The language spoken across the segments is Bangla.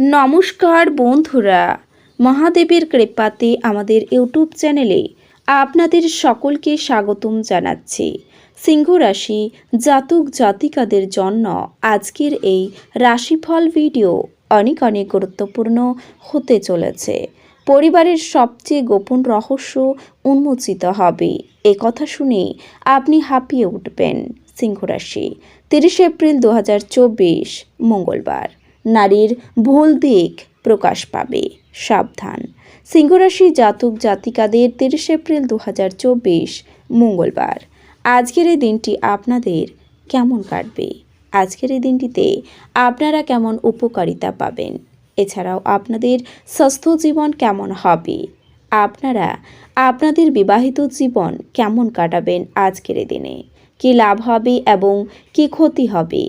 নমস্কার বন্ধুরা, মহাদেবের কৃপাতে আমাদের ইউটিউব চ্যানেলে আপনাদের সকলকে স্বাগতম জানাচ্ছি। সিংহ রাশি জাতক জাতিকাদের জন্য আজকের এই রাশিফল ভিডিও অনেক অনেক গুরুত্বপূর্ণ হতে চলেছে। পরিবারের সবচেয়ে গোপন রহস্য উন্মোচিত হবে। এ কথা শুনে আপনি হাঁপিয়ে উঠবেন সিংহ রাশি তিরিশে এপ্রিল দু হাজার চব্বিশ, মঙ্গলবার। নারীর ভুল দিক প্রকাশ পাবে। সাবধান। সিংহরাশি জাতক জাতিকাদের তিরিশে এপ্রিল দু হাজার চব্বিশ, মঙ্গলবার। আজকের এই দিনটি আপনাদের কেমন কাটবে? আজকের এই দিনটিতে আপনারা কেমন উপকারিতা পাবেন? এছাড়াও আপনাদের স্বাস্থ্য জীবন কেমন হবে? আপনারা আপনাদের বিবাহিত জীবন কেমন কাটাবেন আজকের দিনে? কী লাভ হবে এবং কী ক্ষতি হবে?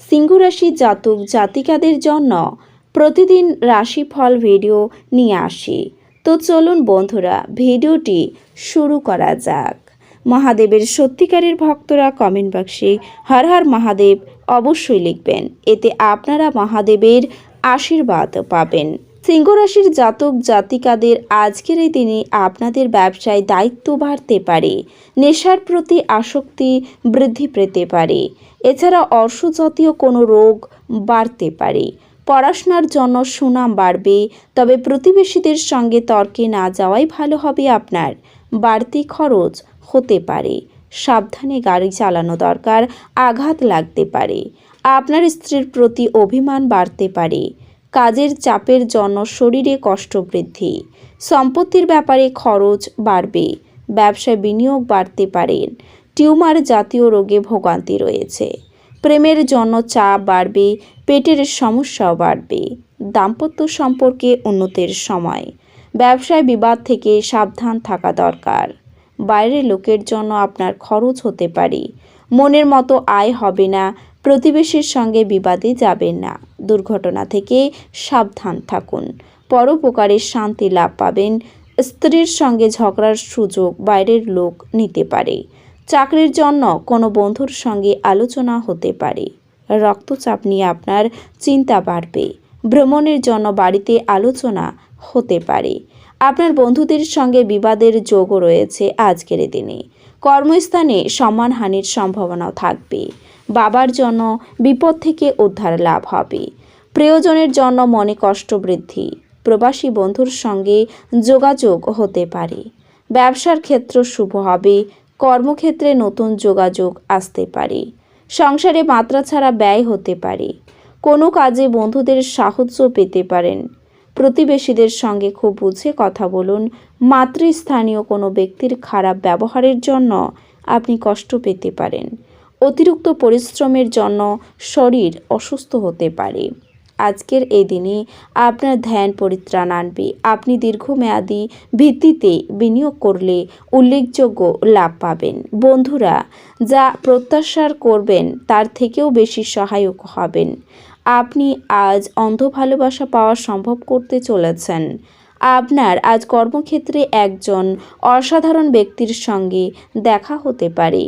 সিংহরাশি জাতক জাতিকাদের জন্য প্রতিদিন রাশিফল ভিডিও নিয়ে আসি। তো চলুন বন্ধুরা, ভিডিওটি শুরু করা যাক। মহাদেবের সত্যিকারের ভক্তরা কমেন্ট বক্সে হর হর মহাদেব অবশ্যই লিখবেন। এতে আপনারা মহাদেবের আশীর্বাদ পাবেন। সিংহরাশির জাতক জাতিকাদের আজকের এই দিনে আপনাদের ব্যবসায় দায়িত্ব বাড়তে পারে, নেশার প্রতি আসক্তি বৃদ্ধি পেতে পারে। এছাড়া অর্শজাতীয় কোনো রোগ বাড়তে পারে। পড়াশোনার জন্য সুনাম বাড়বে, তবে প্রতিবেশীদের সঙ্গে তর্কে না যাওয়াই ভালো হবে আপনার। বাড়তি খরচ হতে পারে, সাবধানে গাড়ি চালানো দরকার, আঘাত লাগতে পারে। আপনার স্ত্রীর প্রতি অভিমান বাড়তে পারে। কাজের চাপের জন্য শরীরে কষ্ট বৃদ্ধি। সম্পত্তির ব্যাপারে খরচ বাড়বে, ব্যবসায় বিনিয়োগ বাড়তে পারেন টিউমার জাতীয় রোগে ভোগান্তি রয়েছে। প্রেমের জন্য চাপ বাড়বে, পেটের সমস্যাও বাড়বে। দাম্পত্য সম্পর্কে উন্নতির সময়। ব্যবসায় বিবাদ থেকে সাবধান থাকা দরকার। বাইরের লোকের জন্য আপনার খরচ হতে পারে। মনের মতো আয় হবে না প্রতিবেশীর সঙ্গে বিবাদে যাবেন না। দুর্ঘটনা থেকে সাবধান থাকুন। পরোপকারের শান্তি লাভ পাবেন। স্ত্রীর সঙ্গে ঝগড়ার সুযোগ বাইরের লোক নিতে পারে। চাকরির জন্য কোনো বন্ধুর সঙ্গে আলোচনা হতে পারে। রক্তচাপ নিয়ে আপনার চিন্তা বাড়বে। ভ্রমণের জন্য বাড়িতে আলোচনা হতে পারে। আপনার বন্ধুদের সঙ্গে বিবাদের যোগও রয়েছে আজকের দিনে। কর্মস্থানে সম্মানহানির সম্ভাবনাও থাকবে। বাবার জন্য বিপদ থেকে উদ্ধার লাভ হবে। প্রয়োজনের জন্য মনে কষ্ট বৃদ্ধি। প্রবাসী বন্ধুর সঙ্গে যোগাযোগ হতে পারে। ব্যবসার ক্ষেত্র শুভ হবে। কর্মক্ষেত্রে নতুন যোগাযোগ আসতে পারে। সংসারে মাত্রা ছাড়া ব্যয় হতে পারে। কোনো কাজে বন্ধুদের সাহায্য পেতে পারেন। প্রতিবেশীদের সঙ্গে খুব বুঝে কথা বলুন। মাতৃস্থানীয় কোনো ব্যক্তির খারাপ ব্যবহারের জন্য আপনি কষ্ট পেতে পারেন। অতিরিক্ত পরিশ্রমের জন্য শরীর অসুস্থ হতে পারে। আজকের এই দিনে আপনার ধ্যান পরিত্রাণ আনবে। আপনি দীর্ঘমেয়াদী ভিত্তিতে বিনিয়োগ করলে উল্লেখযোগ্য লাভ পাবেন। বন্ধুরা, যা প্রত্যাশার করবেন তার থেকেও বেশি সহায়ক হবেন। আপনি আজ অন্ধ ভালোবাসা পাওয়া সম্ভব করতে চলেছেন। আপনার আজ কর্মক্ষেত্রে একজন অসাধারণ ব্যক্তির সঙ্গে দেখা হতে পারে।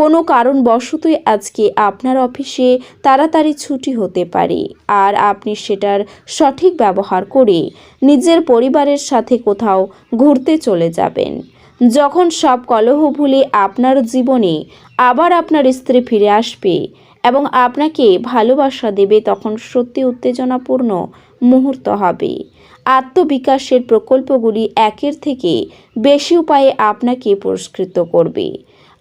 কোনো কারণবশতই আজকে আপনার অফিসে তাড়াতাড়ি ছুটি হতে পারে। আর আপনি সেটার সঠিক ব্যবহার করে নিজের পরিবারের সাথে কোথাও ঘুরতে চলে যাবেন। যখন সব কলহ ভুলে আপনার জীবনে আবার আপনার স্ত্রী ফিরে আসবে এবং আপনাকে ভালোবাসা দেবে, তখন সত্যি উত্তেজনাপূর্ণ মুহূর্ত হবে। আত্মবিকাশের প্রকল্পগুলি একের থেকে বেশি উপায়ে আপনাকে পুরস্কৃত করবে।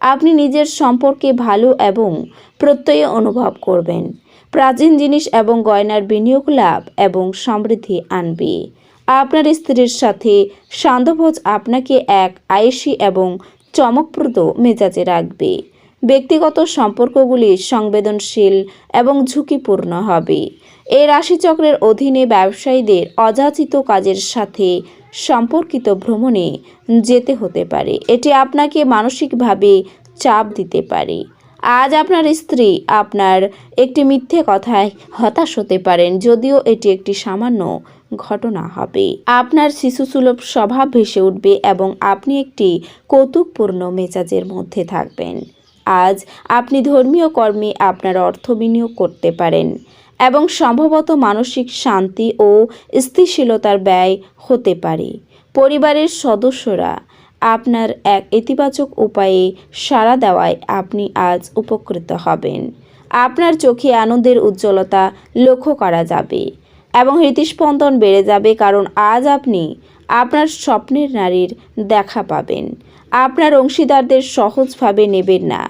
আপনি নিজের সম্পর্কে ভালো এবং প্রত্যয় অনুভব করবেন। প্রাচীন জিনিস এবং গয়নার বিনিয়োগ লাভ এবং সমৃদ্ধি আনবে। আপনার স্ত্রীর সাথে সান্ধ্যভোজ আপনাকে এক আয়েসি এবং চমকপ্রদ মেজাজে রাখবে। ব্যক্তিগত সম্পর্কগুলি সংবেদনশীল এবং ঝুঁকিপূর্ণ হবে। এই রাশিচক্রের অধীনে ব্যবসায়ীদের অযাচিত কাজের সাথে সম্পর্কিত ভ্রমণে যেতে হতে পারে। এটি আপনাকে মানসিকভাবে চাপ দিতে পারে। আজ আপনার স্ত্রী আপনার একটি মিথ্যে কথায় হতাশ হতে পারেন, যদিও এটি একটি সামান্য ঘটনা হবে। আপনার শিশুসুলভ স্বভাব ভেসে উঠবে এবং আপনি একটি কৌতুকপূর্ণ মেজাজের মধ্যে থাকবেন। আজ আপনি ধর্মীয় কর্মে আপনার অর্থ বিনিয়োগ করতে পারেন। এবং সম্ভবত মানসিক শান্তি ও স্থিতিশীলতার ব্যয় হতে পারে। পরিবারের সদস্যরা আপনার এক ইতিবাচক উপায়ে সাড়া দেওয়ায় আপনি আজ উপকৃত হবেন। আপনার চোখে আনন্দের উজ্জ্বলতা লক্ষ্য করা যাবে এবং হৃদস্পন্দন বেড়ে যাবে কারণ আজ আপনি আপনার স্বপ্নের নারীর দেখা পাবেন। আপনার অংশীদারদের সহজভাবে নেবেন না।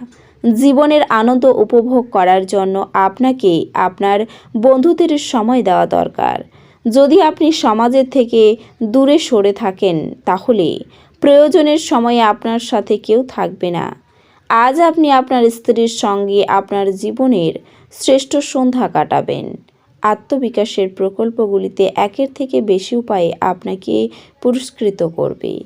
জীবনের আনন্দ উপভোগ করার জন্য আপনাকে আপনার বন্ধুদের সময় দেওয়া দরকার। যদি আপনি সমাজের থেকে দূরে সরে থাকেন, তাহলে প্রয়োজনের সময়ে আপনার সাথে কেউ থাকবে না। আজ আপনি আপনার স্ত্রীর সঙ্গে আপনার জীবনের শ্রেষ্ঠ সন্ধ্যা কাটাবেন। আত্মবিকাশের প্রকল্পগুলিতে একের থেকে বেশি উপায়ে আপনাকে পুরস্কৃত করবে।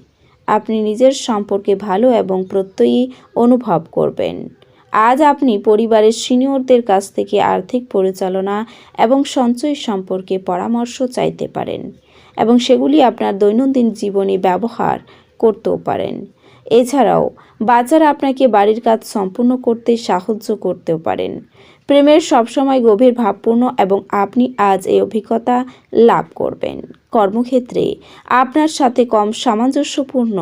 আপনি নিজের সম্পর্কে ভালো এবং প্রত্যয়ী অনুভব করবেন। আজ আপনি পরিবারের সিনিয়রদের কাছ থেকে আর্থিক পরিচালনা এবং সঞ্চয় সম্পর্কে পরামর্শ চাইতে পারেন এবং সেগুলি আপনার দৈনন্দিন জীবনে ব্যবহার করতেও পারেন। এছাড়াও বাচ্চারা আপনাকে বাড়ির কাজ সম্পূর্ণ করতে সাহায্য করতেও পারেন। প্রেমের সবসময় গভীর ভাবপূর্ণ এবং আপনি আজ এই অভিজ্ঞতা লাভ করবেন। কর্মক্ষেত্রে আপনার সাথে কম সামঞ্জস্যপূর্ণ,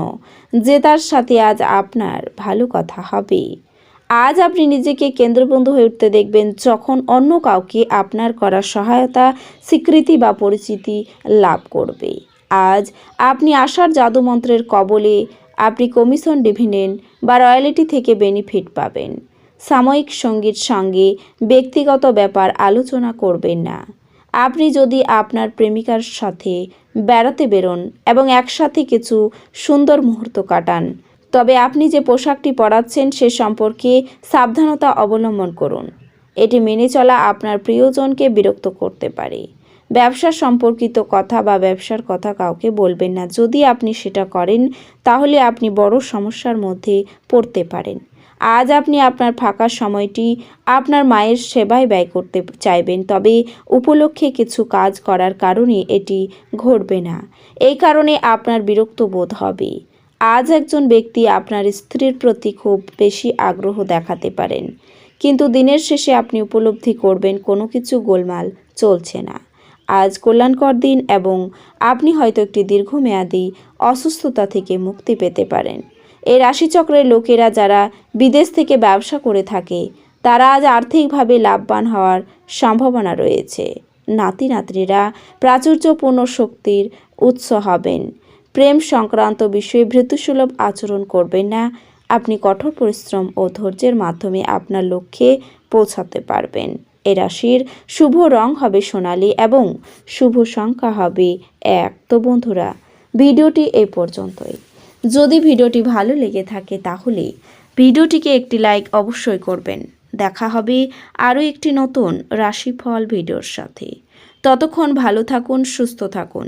যে তার সাথে আজ আপনার ভালো কথা হবে। আজ আপনি নিজেকে কেন্দ্রবন্ধু হয়ে উঠতে দেখবেন যখন অন্য কাউকে আপনার করা সহায়তা, স্বীকৃতি বা পরিচিতি লাভ করবে। আজ আপনি আশার জাদুমন্ত্রের কবলে আপনি কমিশন ডিভিডেন্ড বা রয়্যালিটি থেকে বেনিফিট পাবেন। সাময়িক সঙ্গীর সঙ্গে ব্যক্তিগত ব্যাপার আলোচনা করবেন না। আপনি যদি আপনার প্রেমিকার সাথে বেড়াতে বেরোন এবং একসাথে কিছু সুন্দর মুহূর্ত কাটান তবে আপনি যে পোশাকটি পরাচ্ছেন সে সম্পর্কে সাবধানতা অবলম্বন করুন। এটি মেনে চলা আপনার প্রিয়জনকে বিরক্ত করতে পারে। ব্যবসা সম্পর্কিত কথা বা ব্যবসার কথা কাউকে বলবেন না। যদি আপনি সেটা করেন, তাহলে আপনি বড় সমস্যার মধ্যে পড়তে পারেন। আজ আপনি আপনার ফাঁকা সময়টি আপনার মায়ের সেবায় ব্যয় করতে চাইবেন, তবে উপলক্ষে কিছু কাজ করার কারণে এটি ঘটবে না। এই কারণে আপনার বিরক্ত বোধ হবে। আজ একজন ব্যক্তি আপনার স্ত্রীর প্রতি খুব বেশি আগ্রহ দেখাতে পারেন। কিন্তু দিনের শেষে আপনি উপলব্ধি করবেন কোনো কিছু গোলমাল চলছে না। আজ কল্যাণকর দিন এবং আপনি হয়তো একটি দীর্ঘমেয়াদী অসুস্থতা থেকে মুক্তি পেতে পারেন। এই রাশিচক্রের লোকেরা যারা বিদেশ থেকে ব্যবসা করে থাকে, তারা আজ আর্থিকভাবে লাভবান হওয়ার সম্ভাবনা রয়েছে। নাতি নাতনিরা প্রাচুর্যপূর্ণ শক্তির উৎস হবেন। প্রেম সংক্রান্ত বিষয়ে ভৃতুসুলভ আচরণ করবেন না। আপনি কঠোর পরিশ্রম ও ধৈর্যের মাধ্যমে আপনার লক্ষ্যে পৌঁছাতে পারবেন। এ রাশির শুভ রং হবে সোনালি এবং শুভ সংখ্যা হবে এক। তো বন্ধুরা, ভিডিওটি এ পর্যন্তই। যদি ভিডিওটি ভালো লেগে থাকে তাহলে ভিডিওটিকে একটি লাইক অবশ্যই করবেন। দেখা হবে আরও একটি নতুন রাশিফল ভিডিওর সাথে। ততক্ষণ ভালো থাকুন, সুস্থ থাকুন।